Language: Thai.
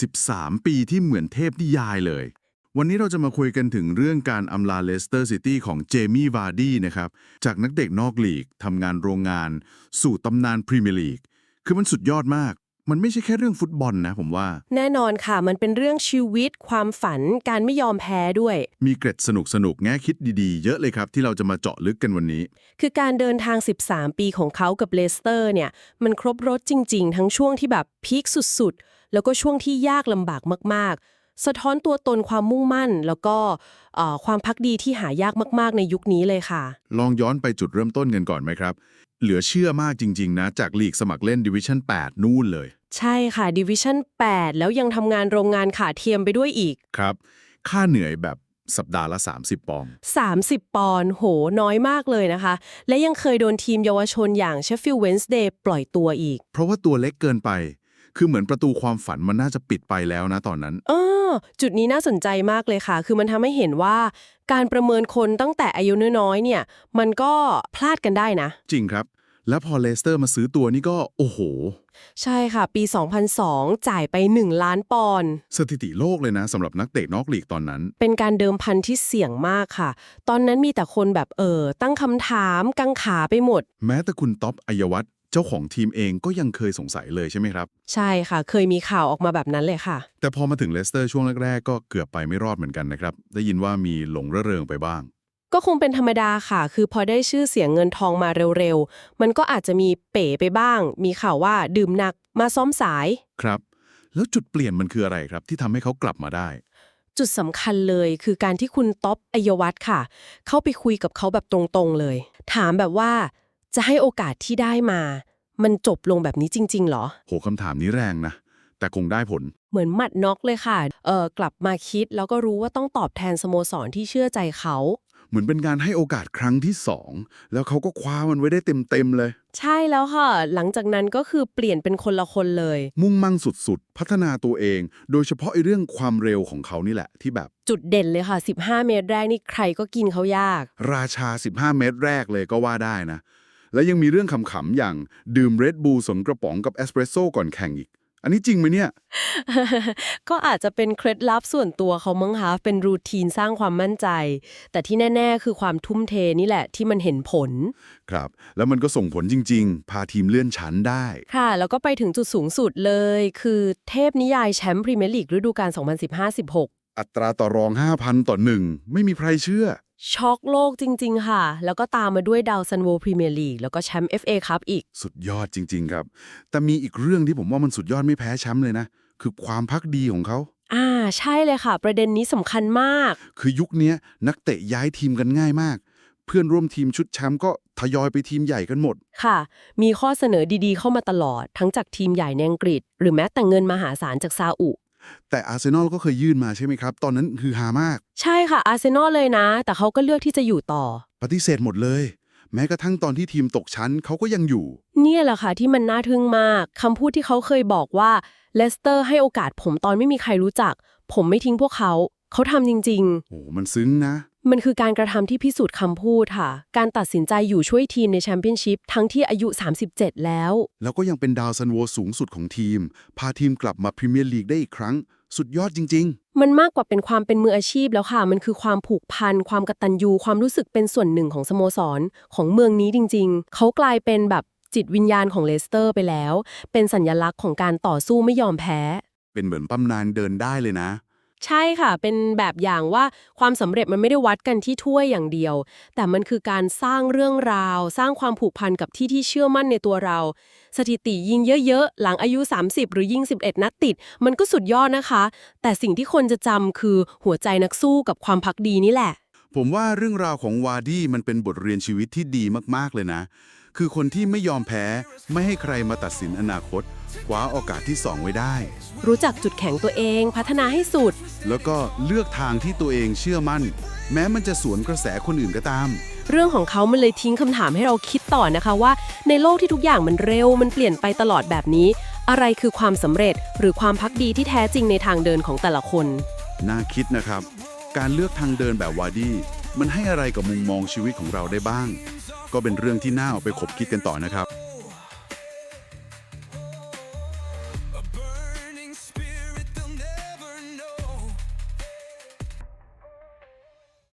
13 ปีที่เหมือนเทพนิยายเลย วันนี้เราจะมาคุยกันถึงเรื่องการอำลาเลสเตอร์ซิตี้ของเจมี่วาร์ดี้นะครับ จากนักเด็กนอกลีกทำงานโรงงาน สู่ตำนานพรีเมียร์ลีก คือมันสุดยอดมาก มันไม่ใช่แค่เรื่องฟุตบอลนะผมว่า แน่นอนค่ะ มันเป็นเรื่องชีวิต ความฝัน การไม่ยอมแพ้ด้วย มีเกร็ดสนุกสนุกๆแง่คิดดีๆ เยอะเลยครับ ที่เราจะมาเจาะลึกกันวันนี้ คือการเดินทาง 13 ปีของเขากับเลสเตอร์เนี่ย มันครบรถจริง ๆ ทั้งช่วงที่แบบพีคสุด ๆ แล้วก็ช่วงที่ยากลำบากมาก ๆ สะท้อนตัวตนความมุ่งมั่น แล้วก็เอ่อความพักดีที่หายากมาก ๆ ในยุคนี้เลยค่ะ ลองย้อนไปจุดเริ่มต้นกันก่อนไหมครับ เหลือเชื่อมากจริง ๆ นะ จากลีกสมัครเล่นดิวิชั่น8 นู่นเลย ใช่ค่ะดิวิชั่น8 แล้วยังทำงานโรงงานขาเทียมไปด้วยอีกครับ ค่าเหนื่อยแบบสัปดาห์ละ 30 ปอง30 ปอนด์โห น้อยมากเลยนะคะ และยังเคยโดนทีมเยาวชนอย่างเชฟฟิลด์เวนส์เดย์ปล่อยตัวอีก เพราะว่าตัวเล็กเกินไป คือเหมือนประตูความฝันมันน่าจะปิดไปแล้วนะตอนนั้น เออ จุดนี้น่าสนใจมากเลยค่ะ คือมันทำให้เห็นว่าการประเมินคนตั้งแต่อายุน้อยๆเนี่ย มันก็พลาดกันได้นะ จริงครับ แล้วพอเลสเตอร์มาซื้อตัวนี่ก็ โอ้โห ใช่ค่ะ ปี 2002 จ่ายไป 1 ล้านปอนด์สถิติโลกเลยนะสำหรับนักเตะนอกลีกตอนนั้น เป็นการเดิมพันที่เสี่ยงมากค่ะ ตอนนั้นมีแต่คนแบบเออตั้งคำถามกังขาไปหมด แม้แต่คุณท็อปอัยวัฒน์ เจ้าของทีมเองก็ยังเคยสงสัยเลยใช่ไหมครับ ใช่ค่ะ เคยมีข่าวออกมาแบบนั้นเลยค่ะ แต่พอมาถึงเลสเตอร์ช่วงแรกๆ ก็เกือบไปไม่รอดเหมือนกันนะครับ ได้ยินว่ามีหลงระเริงไปบ้าง ก็คงเป็นธรรมดาค่ะ คือพอได้ชื่อเสียงเงินทองมาเร็วๆ มันก็อาจจะมีเป๋ไปบ้าง มีข่าวว่าดื่มหนักมาซ้อมสาย ครับ แล้วจุดเปลี่ยนมันคืออะไรครับ ที่ทำให้เขากลับมาได้ จุดสำคัญเลยคือการที่คุณท็อปอัยวัฒน์ค่ะ เข้าไปคุยกับเขาแบบตรงๆเลย ถามแบบว่า จะให้โอกาสที่ได้มา มันจบลงแบบนี้จริงๆเหรอ โหคำถามนี้แรงนะ แต่คงได้ผล เหมือนหมัดน็อกเลยค่ะ เออกลับมาคิดแล้วก็รู้ว่าต้องตอบแทนสโมสรที่เชื่อใจเขา เหมือนเป็นการให้โอกาสครั้งที่สองแล้วเขาก็คว้ามันไว้ได้เต็มๆเลย ใช่แล้วค่ะ หลังจากนั้นก็คือเปลี่ยนเป็นคนละคนเลย มุ่งมั่นสุดๆ พัฒนาตัวเอง โดยเฉพาะไอ้เรื่องความเร็วของเขานี่แหละที่แบบ จุดเด่นเลยค่ะ 15 เมตรแรกนี่ใครก็กินเขายาก ราชา 15 เมตรแรกเลยก็ว่าได้นะ และยังมีเรื่องขำๆอย่างดื่มเรดบูลสนกระป๋องกับเอสเปรสโซ่ก่อนแข่งอีก อันนี้จริงไหมเนี่ย ก็อาจจะเป็นเคล็ดลับส่วนตัวเขามั้งคะเป็นรูทีนสร้างความมั่นใจ แต่ที่แน่ ๆ คือความทุ่มเทนี่แหละที่มันเห็นผล ครับ แล้วมันก็ส่งผลจริง ๆ พาทีมเลื่อนชั้นได้ ค่ะ แล้วก็ไปถึงจุดสูงสุดเลย คือเทพนิยายแชมป์พรีเมียร์ลีกฤดูกาล2015-16 อัตราต่อรอง 5,000 ต่อหนึ่งไม่มีใครเชื่อ ช็อกโลกจริง ๆ ค่ะ แล้วก็ตามมาด้วยดาวซันโวพรีเมียร์ลีกแล้วก็แชมป์ FA ครับอีก สุดยอดจริง ๆ ครับ แต่มีอีกเรื่องที่ผมว่ามันสุดยอดไม่แพ้แชมป์เลยนะ คือความพักดีของเขา อ่า ใช่เลยค่ะ ประเด็นนี้สำคัญมาก คือยุคเนี้ยนักเตะย้ายทีมกันง่ายมาก เพื่อนร่วมทีมชุดแชมป์ก็ทยอยไปทีมใหญ่กันหมด ค่ะ มีข้อเสนอดีๆเข้ามาตลอด ทั้งจากทีมใหญ่ในอังกฤษ หรือแม้แต่เงินมหาศาลจากซาอุ แต่อาร์เซนอลก็เคยยื่นมาใช่ไหมครับ ตอนนั้นคือฮามาก ใช่ค่ะอาร์เซนอลเลยนะ แต่เขาก็เลือกที่จะอยู่ต่อ ปฏิเสธหมดเลย แม้กระทั่งตอนที่ทีมตกชั้นเขาก็ยังอยู่ เนี่ยแหละค่ะที่มันน่าทึ่งมากคำพูดที่เขาเคยบอกว่าเลสเตอร์ให้โอกาสผมตอนไม่มีใครรู้จัก ผมไม่ทิ้งพวกเขา เขาทำจริง โอ้มันซึ้งนะๆ มันคือการกระทำที่พิสูจน์คำพูดค่ะ การตัดสินใจอยู่ช่วยทีมในแชมเปี้ยนชิพทั้งที่อายุ 37 แล้ว แล้วก็ยังเป็นดาวซันโวสูงสุดของทีม พาทีมกลับมาพรีเมียร์ลีกได้อีกครั้ง สุดยอดจริงมันมากกว่าเป็นความเป็นมืออาชีพแล้วค่ะ มันคือความผูกพัน ความกตัญญูความรู้สึกเป็นส่วนหนึ่งของสโมสร ของเมืองนี้จริง ๆ เขากลายเป็นแบบจิตวิญญาณของเลสเตอร์ไปแล้ว เป็นสัญลักษณ์ของการต่อสู้ไม่ยอมแพ้ๆเป็นเหมือนปั้มนานเดินได้เลยนะ ใช่ค่ะ เป็นแบบอย่างว่าความสำเร็จมันไม่ได้วัดกันที่ถ้วยอย่างเดียว แต่มันคือการสร้างเรื่องราว สร้างความผูกพันกับที่ที่เชื่อมั่นในตัวเรา สถิติยิงเยอะๆ หลังอายุ 30 หรือยิง 11 นัดติด มันก็สุดยอดนะคะ แต่สิ่งที่คนจะจำคือหัวใจนักสู้กับความพักดีนี่แหละ ผมว่าเรื่องราวของวาร์ดี้มันเป็นบทเรียนชีวิตที่ดีมากๆเลยนะ คือคนที่ไม่ยอมแพ้ ไม่ให้ใครมาตัดสินอนาคตคว้าโอกาสที่สองไว้ได้ รู้จักจุดแข็งตัวเองพัฒนาให้สุด แล้วก็เลือกทางที่ตัวเองเชื่อมั่น แม้มันจะสวนกระแสคนอื่นก็ตาม เรื่องของเขามันเลยทิ้งคำถามให้เราคิดต่อนะคะว่า ในโลกที่ทุกอย่างมันเร็วมันเปลี่ยนไปตลอดแบบนี้ อะไรคือความสำเร็จหรือความพักดีที่แท้จริงในทางเดินของแต่ละคน น่าคิดนะครับ การเลือกทางเดินแบบวาร์ดี้มันให้อะไรกับมุมมองชีวิตของเราได้บ้าง ก็เป็นเรื่องที่น่าเอาไปคบคิดกันต่อนะครับ